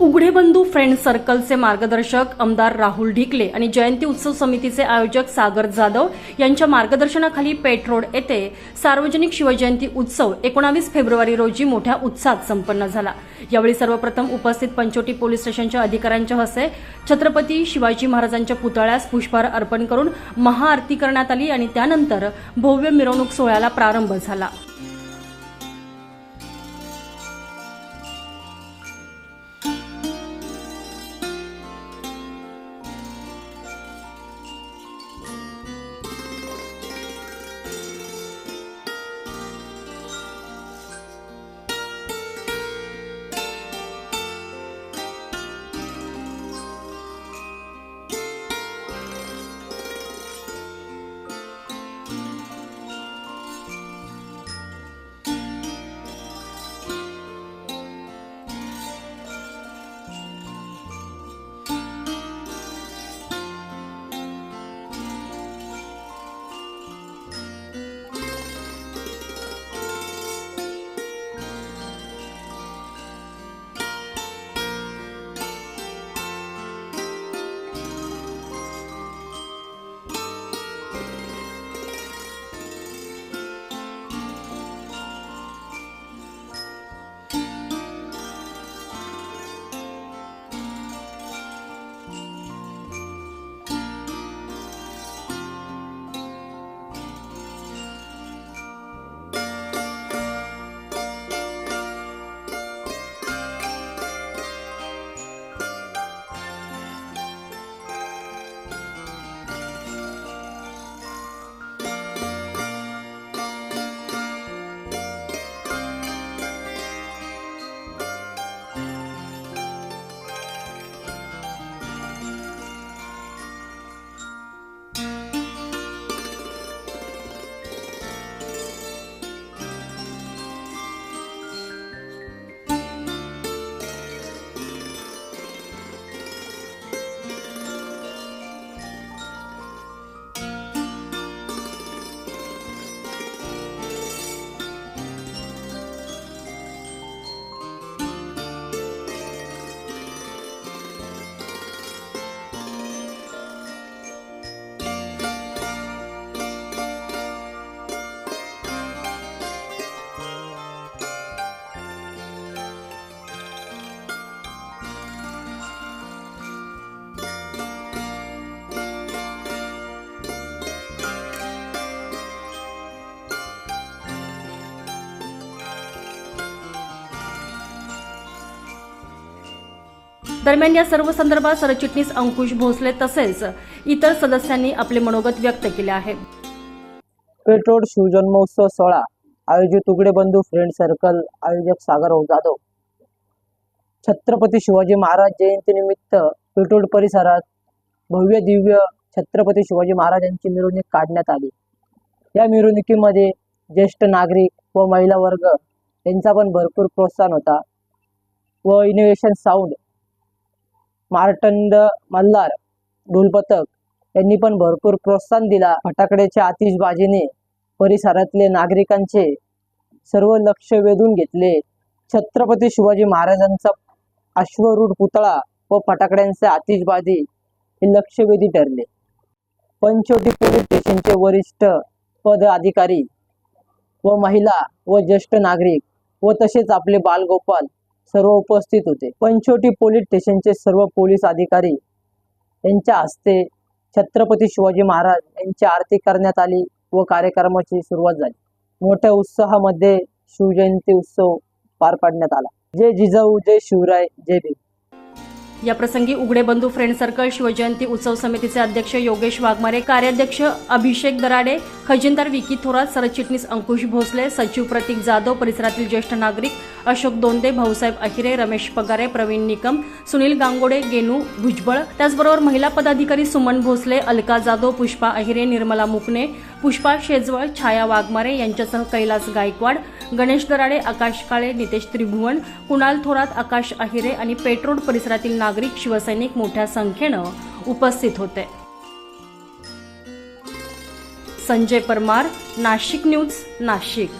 उघडे बंधू फ्रेंड सर्कलचे मार्गदर्शक आमदार राहुल ढिकले आणि जयंती उत्सव समितीचे आयोजक सागर जाधव यांच्या मार्गदर्शनाखाली पेठ रोड येथे सार्वजनिक शिवजयंती उत्सव एकोणावीस फेब्रुवारी रोजी मोठ्या उत्साहात संपन्न झाला. यावेळी सर्वप्रथम उपस्थित पंचोटी पोलीस स्टेशनच्या अधिकाऱ्यांच्या हस्ते छत्रपती शिवाजी महाराजांच्या पुतळ्यास पुष्पहार अर्पण करून महाआरती करण्यात आली आणि त्यानंतर भव्य मिरवणूक सोहळ्याला प्रारंभ झाला. दरम्यान या सर्व संदर्भात सरचिटणीस अंकुश भोसले तसेच इतर सदस्यांनी आपले मनोगत व्यक्त केले आहे. पेट्रोल शिवजन्मोत्सव सोहळा आयोजित उघडे बंधू फ्रेंड सर्कल आयोजक सागर जाधव. छत्रपती शिवाजी महाराज जयंतीनिमित्त पेट्रोल परिसरात भव्य दिव्य छत्रपती शिवाजी महाराजांची मिरवणूक काढण्यात आली. या मिरवणुकीमध्ये ज्येष्ठ नागरिक व महिला वर्ग यांचा पण भरपूर प्रोत्साहन होता व इनोव्हेशन साऊंड मार्टंड मल्हार ढोलपथक यांनी पण भरपूर प्रोत्साहन दिला. फटाकड्याच्या आतिषबाजीने परिसरातले नागरिकांचे सर्व लक्ष वेधून घेतले. छत्रपती शिवाजी महाराजांचा अश्वरूढ पुतळा व फटाकड्यांचे आतिषबाजी हे लक्षवेधी ठरले. पंचवटी पोलीस स्टेशनचे वरिष्ठ पद अधिकारी व महिला व ज्येष्ठ नागरिक व तसेच आपले बालगोपाल सर्व उपस्थित होते. पंचोटी पोलीस स्टेशनचे सर्व पोलीस अधिकारी यांच्या हस्ते छत्रपती शिवाजी महाराज यांची आरती करण्यात आली व कार्यक्रमाची सुरुवात झाली. मोठ्या उत्साहामध्ये शिवजयंती उत्सव पार पाडण्यात आला. जय जिजाऊ जय शिवराय जय भीम. या प्रसंगी उघडे बंधू फ्रेंड सर्कल शिवजयंती उत्सव समितीचे अध्यक्ष योगेश वाघमारे कार्याध्यक्ष अभिषेक दराडे खजिनदार विकी थोरात सरचिटणीस अंकुश भोसले सचिव प्रतीक जाधव परिसरातील ज्येष्ठ नागरिक अशोक दोंदे भाऊसाहेब अहिरे रमेश पगारे प्रवीण निकम सुनील गांगोडे गेनू भुजबळ. त्याचबरोबर महिला पदाधिकारी सुमन भोसले अलका जाधव पुष्पा अहिरे निर्मला मुकणे पुष्पा शेजवळ छाया वाघमारे यांच्यासह कैलास गायकवाड गणेश दराडे आकाश काळे नितेश त्रिभुवन कुणाल थोरात आकाश अहिरे आणि पेट्रोल परिसरातील नागरिक शिवसैनिक मोठ्या संख्येनं उपस्थित होते. संजय परमार नाशिक न्यूज नाशिक.